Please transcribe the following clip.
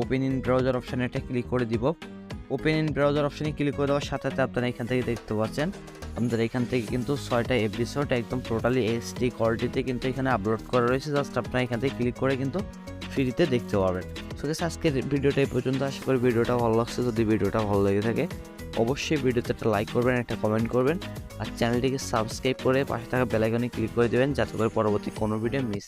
Open in browser অপশানে এটা click করে দিব। ওপেন ইন ব্রাউজার অপশানে ক্লিক করে দেওয়ার সাথে সাথে আপনারা এখান থেকে দেখতে পাচ্ছেন আমাদের এখান থেকে কিন্তু ছয়টা এপিসোড একদম টোটালি এইচডি কোয়ালিটিতে কিন্তু এখানে আপলোড করা রয়েছে। জাস্ট আপনারা এখান থেকে ক্লিক করে কিন্তু ফ্রিতে দেখতে পাবেন। সো গেছে আজকের ভিডিওটা এই পর্যন্ত। আশা করি ভিডিওটা ভালো লাগছে। যদি ভিডিওটা ভালো লেগে থাকে, অবশ্যই ভিডিওতে একটা লাইক করবেন, একটা কমেন্ট করবেন। আর চ্যানেলটিকে সাবস্ক্রাইব করে পাশে থাকা বেলাইকনে ক্লিক করে দেবেন, যাতে করে পরবর্তী কোনো ভিডিও মিস